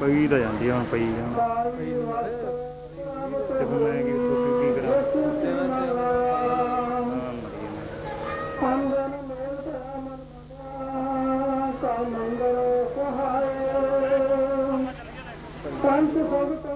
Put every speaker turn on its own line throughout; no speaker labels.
ਪਈ ਤਾਂ ਜਾਂਦੀ ਹੁਣ ਪਈ ਜਾਂ Santo Salvador.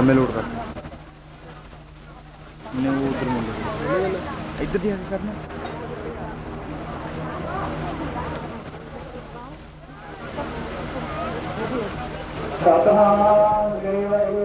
ਲੰਮੇ ਲੋਡ ਕਰ ਨੇ ਉਹ ਉਧਰ ਮੁੰਡੇ ਇੱਧਰ ਦੀ ਆ ਕੇ ਕਰਨਾ।
ਸਤਨਾਮ ਜੀ ਵਾਹਿਗੁਰੂ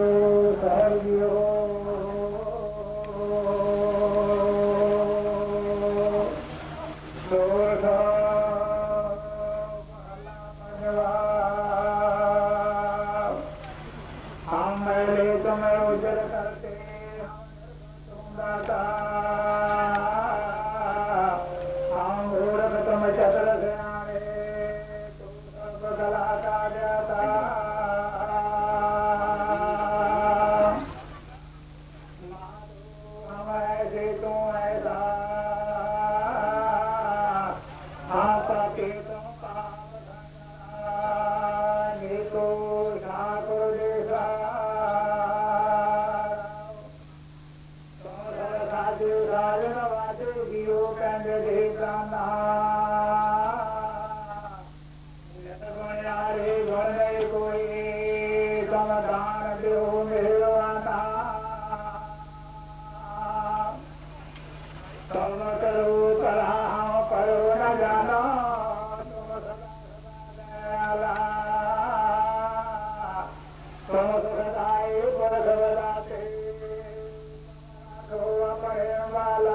تعالى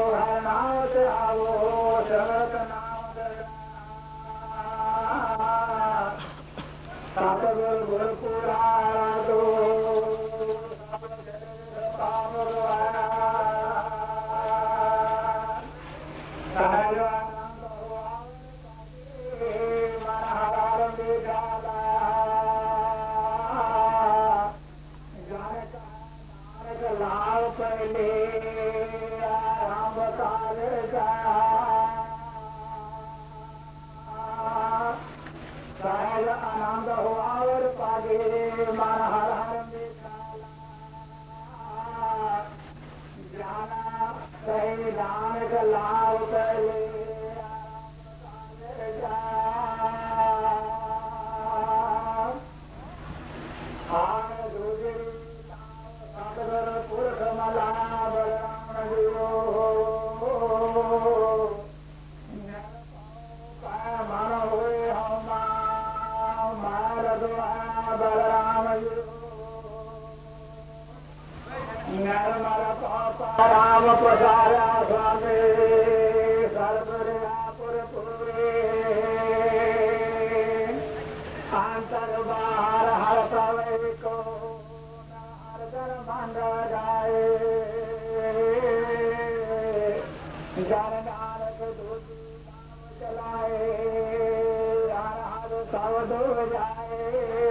corpo जलाए सावधो बजाए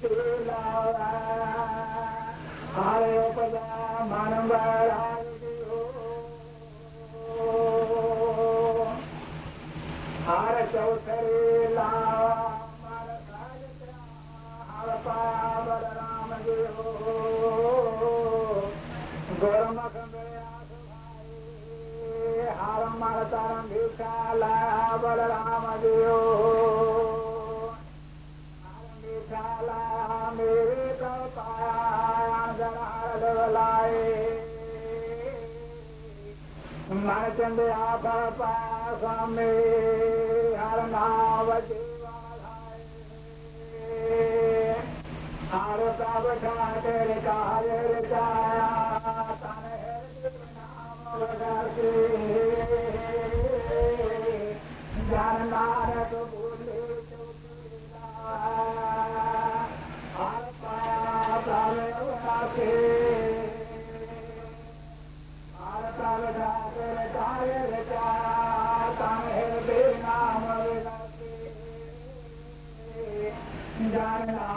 through love. மனச்சந்து ஆபாசாமி ஜனநாயக பூமி ஆரப்பாசே ஆரப்பாசா जाना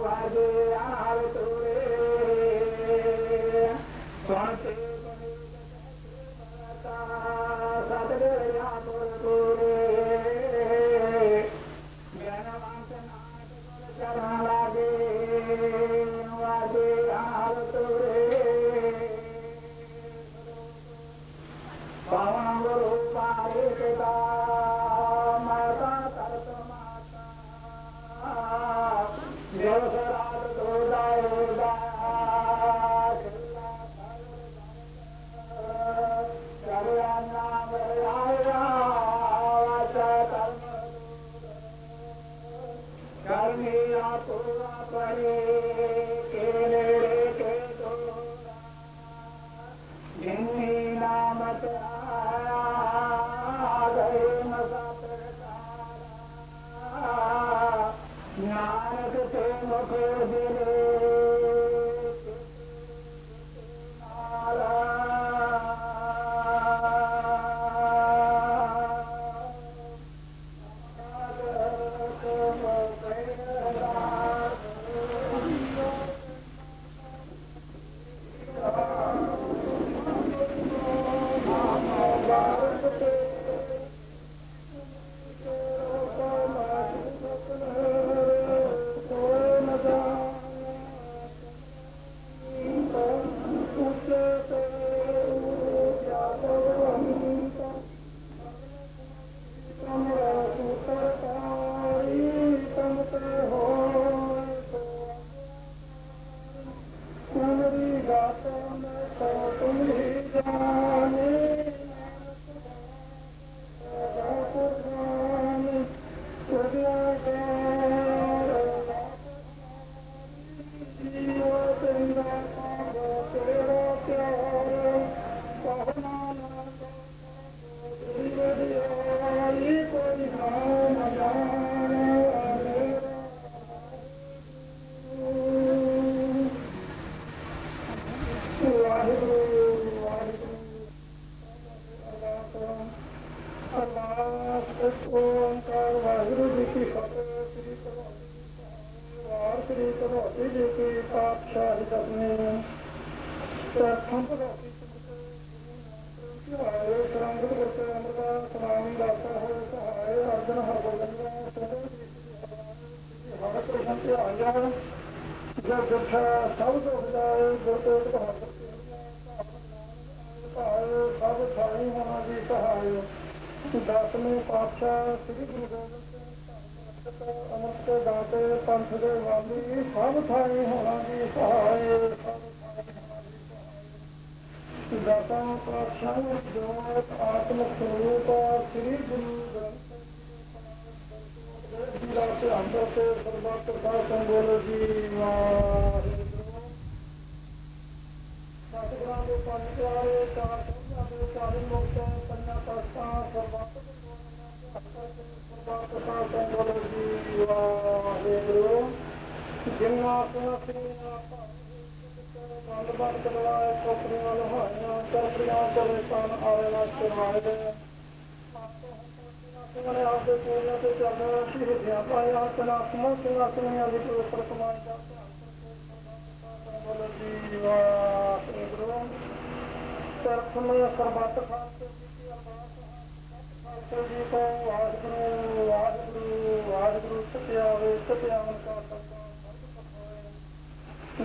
Friday. taimako bene ਪਾਤਸ਼ਾਹ ਦਸਵੇਂ ਪ੍ਰਥਮ ਭਗਵਤੀ ਸਹਾਇ ਸਰੰਗਤ ਗੁਰਤੇ ਅਮਰਦਾ ਸਲਾਮ ਦਾਤਾ ਹੈ ਸਹਾਇ ਅਰਜਨ ਹਰਗੋਬਿੰਦ ਸਦਾ ਜੀ ਹਰ ਕ੍ਰਿਸ਼ਨ ਤੇ ਆਇਆ ਜਬ ਜਪਾ ਸਭ ਦੁਖ ਜਾਏ ਗੁਰਤੇ ਬਹਾਦਰ ਸਭ ਥਾਈ ਹੋਣਾ ਦੀ ਸਹਾਇ ਦਸਵੇਂ ਪਾਤਸ਼ਾਹ ਸ੍ਰੀ ਗੁਰੂ ਗੋਬਿੰਦ ਅਮਰਤ ਦਾਤੇ ਪੰਥ ਦੇ ਵਾਲੀ ਸਭ ਥਾਈ ਹੋਣਾ ਦੀ ਸਹਾਇ ਸਭ ਥਾਈ ਹੋਣਾ ਦੀ ਸਹਾਇ ਦਸਵਾਂ ਪਾਤਸ਼ਾਹ ਜੋਤ ਆਤਮ ਸਰੂਪ ਸ੍ਰੀ ਗੁਰੂ ਗ੍ਰੰਥ ਸਾਹਿਬ ਜੀ ਦਾ ਧਿਆਨ ਤੇ ਸਰਬੱਤ ਦਾ ਸੰਗੋਲ ਜੀ ਵਾਹਿਗੁਰੂ ਸਤਿਗੁਰਾਂ ਦੇ ਪੰਜ ਪਿਆਰੇ ਚਾਰ ਸਿੰਘਾਂ ਦੇ ਚਾਲੀ ਮੁਕਤ ਪੰਜਾਂ ਤਖਤਾਂ ਸਰਬੱਤ ਸਰਬੱਤ ਦਾ ਸੰਗੋਲ ਜੀ ਵਾਹਿਗੁਰੂ ਜਿਨ੍ਹਾਂ ਤੋਂ ਬੰਦ ਬੰਦ ਕਰਵਾਏ ਕੋਪਰੀਆਂ ਲਹਾਈਆਂ ਚਰਪੀਆਂ ਚਲੇ ਸਨ ਆਵੇ ਨਾ ਚਰਵਾਏ ਦੇ ਆਪਦੇ ਪੂਰਿਆਂ ਤੇ ਚੱਲਣਾ ਸ਼ਹੀਦੀਆਂ ਪਾਇਆ ਤਨਾ ਸਮੂਹ ਸਿੰਘਾਂ ਸਿੰਘਾਂ ਦੀ ਪਵਿੱਤਰ ਕਮਾਈ ਦਾ ਬੋਲੋ ਜੀ ਵਾਹਿਗੁਰੂ ਤਰਖ ਸਰਬੱਤ ਖਾਲਸੇ ਹੈ ਜੀ ਕੋ ਵਾਹਿਗੁਰੂ ਵਾਹਿਗੁਰੂ ਵਾਹਿਗੁਰੂ ਸਤਿਆਵੇ ਸਤਿਆਵਨ ਕਾ ਸਤਿ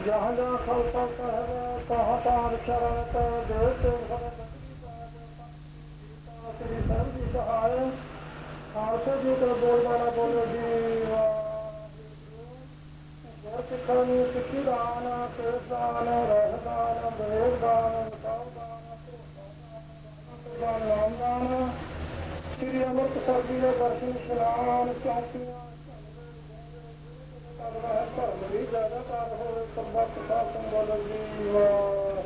ਜਹਾਂ ਜਹਾਂ ਖਾਲਸਾ ਸਾਹਿਬ ਕਹਾਂ ਕਹਾਂ ਸ਼ਰਨ ਤੇ ਦੇ ਸ੍ਰੀ ਸਰਬ ਜੀ ਸਹਾਇ ਖਾਲਸੇ ਜੀ ਕੋਲ ਬੋਲ ਵਾਲਾ ਬੋਲੋ ਜੀ ਵਾਹਿਗੁਰੂ ਗੁਰ ਸਿੱਖਾਂ ਨੂੰ ਸਿੱਖੀ ਦਾਨ ਕਿਰਦਾਨ ਰਹਿਦਾਨ ਬੇਦਾਨ ਸਾਵਦਾਨ ਦਾਨ ਨਾਮਦਾਨ ਸ੍ਰੀ ਅੰਮ੍ਰਿਤਸਰ ਜੀ ਦੇ ਦਰਸ਼ਨ ਇਸ਼ਨਾਨ ਚੌਂਕੀਆਂ ਕਰਦਾ ਹੈ, ਧਰਮ ਵੀ ਜ਼ਿਆਦਾ ਕਾਲ ਹੋਵੇ ਸਰਬੱਤ ਸਾਧ ਸੰਬੋਲ ਜੀ ਵਾਹਿਗੁਰੂ